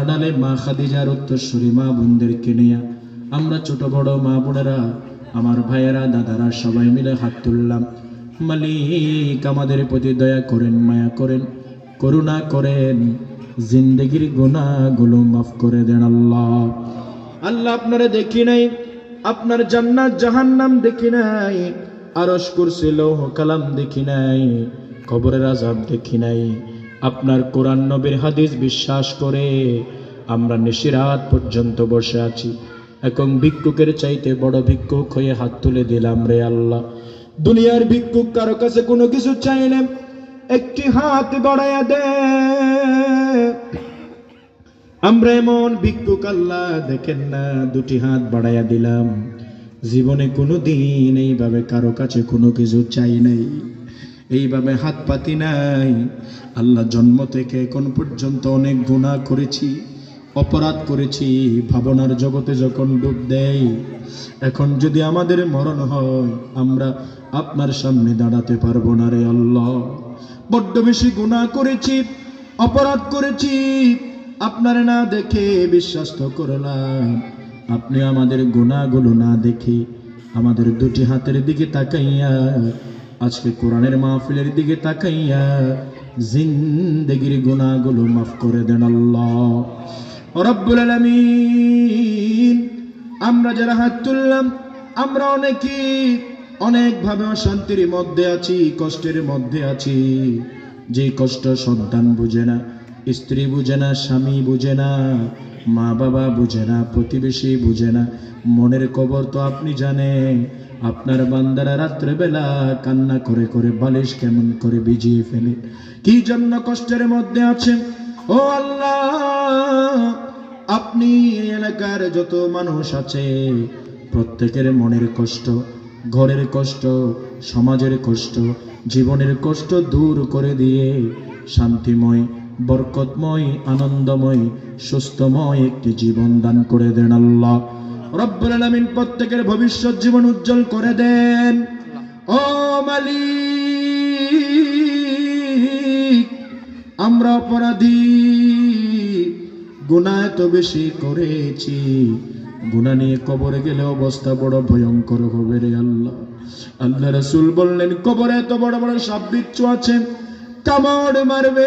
আড়ালে মা খাদিজার উত্তরসূরি মা বোনদেরকে নিয়ে। আমরা ছোট বড় মা বোনেরা, আমার ভাইয়েরা, দাদারা সবাই মিলে হাত তুললাম। মালিক আমাদের প্রতি দয়া করেন, মায়া করেন, করুণা করেন, জিন্দগির গুনাহগুলো মাফ করে দেন আল্লাহ। আল্লাহ আপনারা দেখি নাই, আপনার জান্নাত জাহান্নাম দেখি নাই, আরশ কুরসি, লৌহ কালাম দেখি নাই, কবরের আজাব দেখি নাই। আপনার কোরআন নবীর হাদিস বিশ্বাস করে আমরা নিশিরাত পর্যন্ত বসে আছি। এখন ভিক্ষুকের চাইতে বড় ভিক্ষুক হয়ে হাত তুলে দিলাম রে আল্লাহ। দুনিয়ার ভিক্ষুক কারও কাছে কোনো কিছু চাইলে একটি হাত বাড়াইয়া দে। আমরা এমন ভিক্ষুক আল্লাহ দেখেন না, দুটি হাত বাড়াইয়া দিলাম। জীবনে কোনো দিন এইভাবে কারও কাছে কোনো কিছু চাই নাই। এইভাবে হাত পাতি নাই। আল্লাহ জন্ম থেকে এখন পর্যন্ত অনেক গুণা করেছি, অপরাধ করেছি, ভাবনার জগতে যখন ডুব দেই, এখন যদি আমাদের মরণ হয়, আমরা আপনার সামনে দাঁড়াতে পারব না রে আল্লাহ। বড্ড বেশি গুণা করেছি, অপরাধ করেছি, আপনার না দেখে বিশ্বাস তো করলাম। আপনি আমাদের গুণাগুলো না দেখে আমাদের দুটি হাতের দিকে তাকাইয়া আজকে কোরআনের মাহফিলের দিকে তাকাইয়া জিন্দগির গুণাগুলো মাফ করে দেন আল্লাহ। রব্বুল আলামিন, আমরা যারা হাত তুললাম, আমরা অনেকেই অনেকভাবে অশান্তির মধ্যে আছি, কষ্টের মধ্যে আছি। যে কষ্ট সন্তান বুঝে না, স্ত্রী বুঝে না, স্বামী বুঝে না মা বাবা বুঝে না, প্রতিবেশী বুঝে না, মনের কবর তো আপনি জানেন আপনার বান্দারা রাত্রেবেলা কান্না করে করে বালিশ কেমন করে ভিজিয়ে ফেলে। কি জন্য কষ্টের মধ্যে আছেন? ও আল্লাহ, আপনি এলাকার যত মানুষ আছে, প্রত্যেকের মনের কষ্ট, ঘরের কষ্ট, সমাজের কষ্ট, জীবনের কষ্ট দূর করে দিয়ে শান্তিময়, বরকতময়, আনন্দময়, সুস্থময় একটি জীবন দান করে দেন আল্লাহ। রব্বুল আলামিন প্রত্যেকের ভবিষ্যৎ জীবন উজ্জ্বল করে দেন। ও মালিক, আমরা অপরাধী। গুনাহ এত বেশি করেছি। গুনাহ নিয়ে কবরে গেলে অবস্থা বড় ভয়ঙ্কর হবে রে আল্লাহ। আল্লাহ রসুল বললেন, কবরে এত বড় বড় সাপ বিচ্ছু আছে, কামড় মারবে।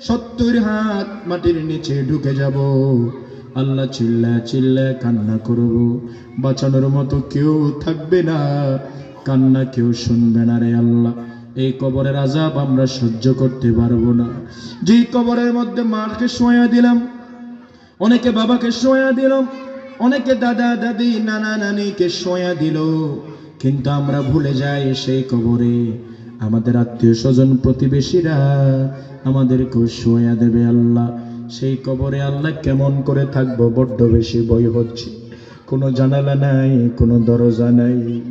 সত্তর হাত মাটির নিচে ঢুকে যাব। আল্লাহ চিল্লা চিল্লা কান্না করব। বাঁচানোর মতো কেউ থাকবে না। কান্না কেউ শুনবে না রে আল্লাহ। এই কবরের আজাব আমরা সহ্য করতে পারব না। যে কবরের মধ্যে মাকে সোয়া দিলাম, অনেকে বাবাকে সোয়া দিলাম অনেকে দাদা, দাদি, নানা, নানিকে সোয়া দিল। কিন্তু আমরা ভুলে যাই সেই কবরে। আমাদের আত্মীয় স্বজন, প্রতিবেশীরা আমাদেরকে সোয়া দেবে আল্লাহ। সেই কবরে আল্লাহ কেমন করে থাকব? বড্ড বেশি বই হচ্ছে। কোনো জানালা নাই, কোনো দরজা নাই।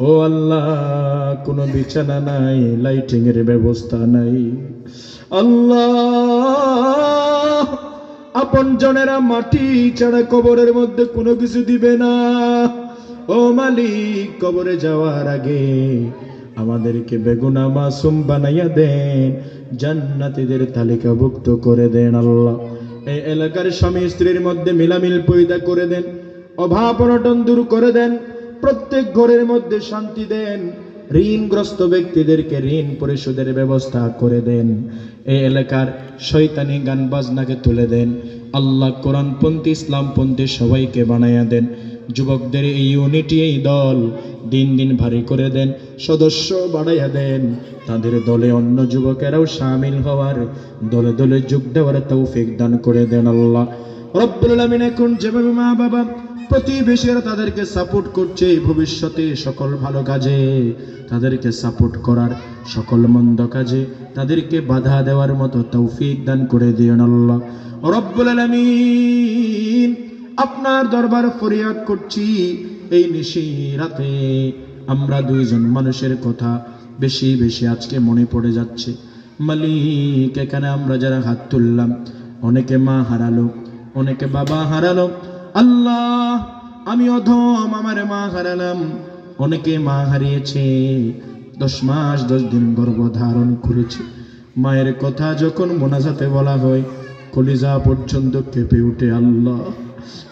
ও আল্লাহ, কোনো বিছানা নাই লাইটিং এর ব্যবস্থা নাই। আল্লাহ, আপন জনেরা মাটি ছাড়া কবরের মধ্যে কোনো কিছু দিবে না। ও মালিক, কবরে যাওয়ার আগে আমাদেরকে বেগুনা মাসুম বানাইয়া দেন। জান্নাতীদের তালিকাভুক্ত করে দেন আল্লাহ। এই এলাকার স্বামী স্ত্রীর মধ্যে মিলামিল পয়দা করে দেন, অভাব অনটন দূর করে দেন, প্রত্যেক ঘরের মধ্যে শান্তি দেন, ঋণগ্রস্ত ব্যক্তিদেরকে ঋণ পরিশোধের ব্যবস্থা করে দেন। এই এলাকার শৈতানি গান বাজনাকে তুলে দেন, আল্লাহ কোরআনপন্থী, ইসলামপন্থী সবাইকে বানাইয়া দেন। যুবকদের এই ইউনিটি, এই দল দিন দিন ভারী করে দেন সদস্য বাড়াইয়া দেন। তাদের দলে অন্য যুবকেরাও সামিল হওয়ার দলে দলে যোগ দেওয়ার তৌফিক দান করে দেন আল্লাহ। রব্বুল আলামিন এখন যেভাবে মা বাবা প্রতিবেশীরা তাদেরকে সাপোর্ট করছে ভবিষ্যতে সকল ভালো কাজে, তাদেরকে সাপোর্ট করার সকল মন্দ কাজে তাদেরকে বাধা দেওয়ার মতো তৌফিক দান করে দিয়েন আল্লাহ। রব্বুল আলামিন, আপনার দরবার ফরিয়াদ করছি এই নিশি রাতে আমরা দুইজন মানুষের কথা বেশি বেশি আজকে মনে পড়ে যাচ্ছে। মালিক, এখানে আমরা যারা হাত তুললাম, অনেকে মা হারালো, অনেকে বাবা হারালো। আল্লাহ, আমি অধম আমার মা হারালাম। অনেকে মা হারিয়েছে, দশ মাস, দশ দিন গর্ভ ধারণ করেছে। মায়ের কথা যখন মোনাজাতে বলা হয়, কলিজা পর্যন্ত কেঁপে উঠে আল্লাহ।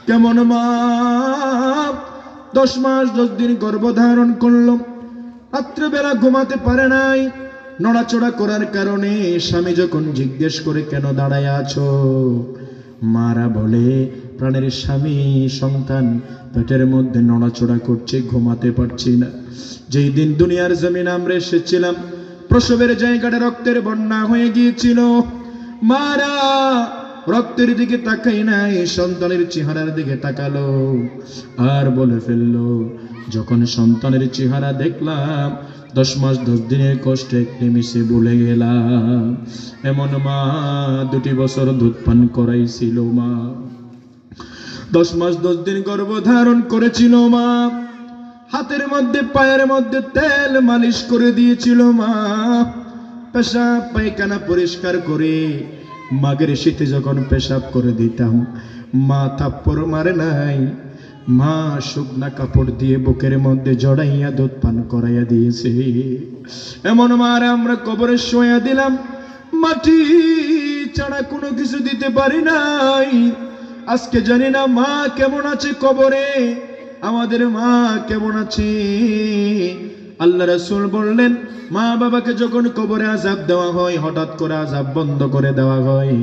কেমন মা? দশ মাস দশ দিন গর্ভধারণ করল। রাত্রেবেলা ঘুমাতে পারে নাই। নড়াচড়া করার কারণে স্বামী যখন জিজ্ঞেস করে, কেন দাঁড়ায় আছো? মারা বলে, প্রাণের স্বামী, সন্তান, পেটের মধ্যে নড়াচড়া করছে, ঘুমাতে পারছি না। যেই দিন দুনিয়ার জমিন আমরা এসেছিলাম, প্রসবের জায়গাটা রক্তের বন্যা হয়ে গিয়েছিল। মারা রক্তের দিকে তাকাই নাই সন্তানের চেহারার দিকে তাকালো আর বলে ফেলল, যখন সন্তানের চেহারা দেখলাম, দশ মাস, দশ দিনের কষ্টে মিশে ভুলে গেলাম, এমন মা দুটি বছর দুধ পান করাইছিল মা। দশ মাস, দশ দিন গর্ভধারণ করেছিল মা, হাতের মধ্যে, পায়ের মধ্যে তেল মালিশ করে দিয়েছিল মা, পেশাব, পায়খানা পরিষ্কার করে মাগের শীতে যখন পেশাব করে দিতাম, মা থাপ্পড় মারে নাই। মা শুকনা কাপড় দিয়ে বুকের মধ্যে জড়াইয়া দুধ পান করাইয়া দিয়েছে। এমন মার আমরা কবরে শোয়া দিলাম, মাটি ছাড়া কোনো কিছু দিতে পারি নাই। আজকে জানি না মা কেমন আছে কবরে, আমাদের মা কেমন আছে। আল্লাহ রসুল বললেন, মা বাবাকে যখন কবরে আজাব দেওয়া হয়, হঠাৎ করে আজাব বন্ধ করে দেওয়া হয়।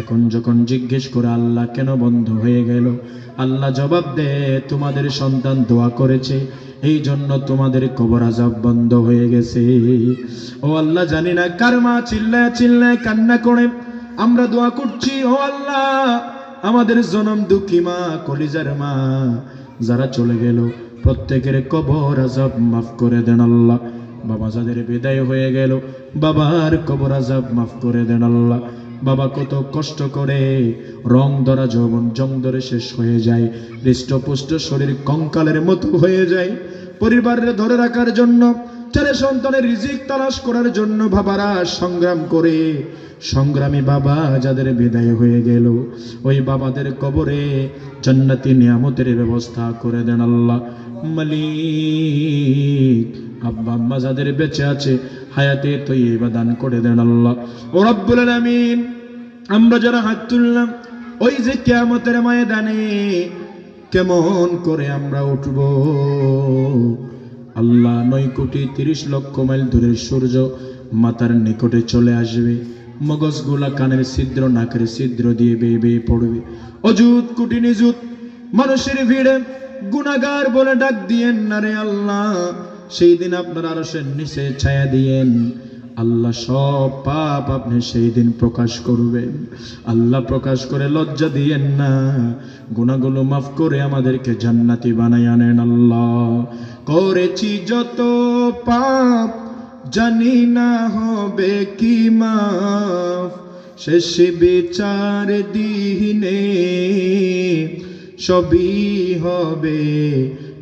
এখন যখন জিজ্ঞেস করে আল্লাহ কেন বন্ধ হয়ে গেল, আল্লাহ জবাব দে তোমাদের সন্তান দোয়া করেছে, এই জন্য তোমাদের কবর আজাব বন্ধ হয়ে গেছে। ও আল্লাহ জানি না, কার মা চিল্লায় চিল্লায় কান্না করে, আমরা দোয়া করছি, ও আল্লাহ, আমাদের জনম দুঃখী মা, কলিজার মা, যারা চলে গেল প্রত্যেকের কবর আজাব মাফ করে দেন আল্লাহ। বাবা যাদের বিদায় হয়ে গেল, বাবার কবর আজাব মাফ করে দেন আল্লাহ। বাবা কত কষ্ট করে রং ধরা যৌবন জং ধরে শেষ হয়ে যায়, হৃষ্টপুষ্ট শরীর কঙ্কালের মতো হয়ে যায়। পরিবারের ধরে রাখার জন্য, ছেলে সন্তানের রিজিক তালাশ করার জন্য বাবারা সংগ্রাম করে। সংগ্রামী বাবা যাদের বিদায় হয়ে গেল, ওই বাবাদের কবরে জান্নাতি নিয়ামতের ব্যবস্থা করে দেন আল্লাহ। মালিক। আব্বা আম্মা যাদের বেঁচে আছে, হায়াতে তৈবা দান করে দেন আল্লাহ। ও রব্বুল আলামিন, আমরা যারা হাত তুললাম, ওই যে কিয়ামতের ময়দানে কেমন করে আমরা উঠব? আল্লাহ নয় কোটি তিরিশ লক্ষ মাইল দূরের সূর্য মাতার নিকটে চলে আসবে। মগজগুলা কানের ছিদ্র, নাকের ছিদ্র দিয়ে বেয়ে বেয়ে পড়বে। অজুত কোটি নিযুত মানুষের ভিড়ে গুনাগার বলে ডাক দিয়েন না রে আল্লাহ। সেই দিন আপনার আরশের নিচে ছায়া দিয়েন। আল্লাহ সব পাপ আপনি সেই দিন প্রকাশ করবেন। আল্লাহ প্রকাশ করে লজ্জা দিয়েন না। গুণাগুলো মাফ করে আমাদেরকে জান্নাতি বানাই আনেন আল্লাহ। করেছি যত পাপ, জানি না হবে কি মাফ। শেষ বিচার দিনে সবই হবে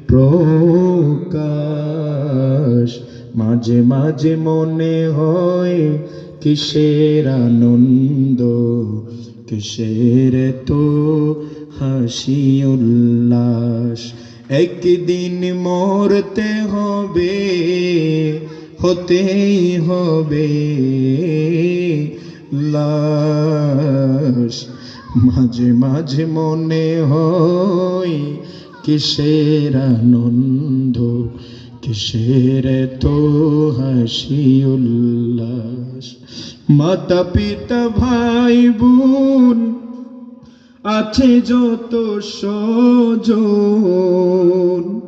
প্রকাশ। মাঝে মাঝে মনে হয় কিসের আনন্দ, কিসের তো হাসি উল্লাস। একদিন মরতে হবে, হতেই হবে। লাশ মাঝে মাঝে মনে হয়, কিসের আনন্দ, কিসের তো হাসি উল্লাস। মাতা পিতা ভাই বোন আছে যত সজন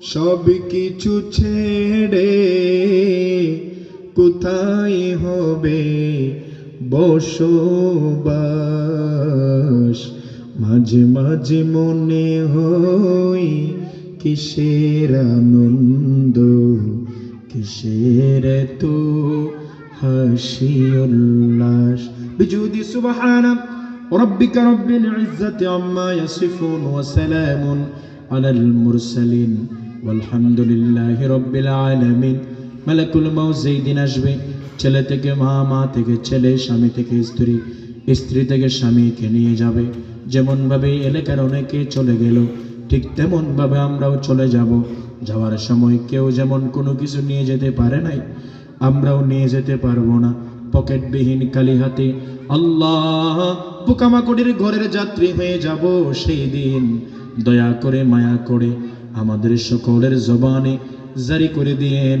সব কিছু ছেড়ে কোথায় হবে? বসবাস মাঝে মাঝে মনে হয় কিসের আনন্দ কিসের তো হাসি উল্লাস বিজুদি সুবহানা ربك رب العزة عما يصفون وسلام على المرسلين والحمد لله رب العالمين মালাকুল মাউত যেই দিন আসবে ছেলে থেকে মা মা থেকে ছেলে, স্বামী থেকে স্ত্রী স্ত্রী থেকে স্বামীকে নিয়ে যাবে। যেমনভাবে এলাকার অনেকে চলে গেল, ঠিক তেমনভাবে আমরাও চলে যাব। যাওয়ার সময় কেউ যেমন কোনো কিছু নিয়ে যেতে পারে নাই, আমরাও নিয়ে যেতে পারব না। পকেটবিহীন কালি হাতে আল্লাহ পোকামাকড়ির ঘরের যাত্রী হয়ে যাব সেই দিন। দয়া করে মায়া করে আমাদের সকলের জবানে জারি করে দিয়েন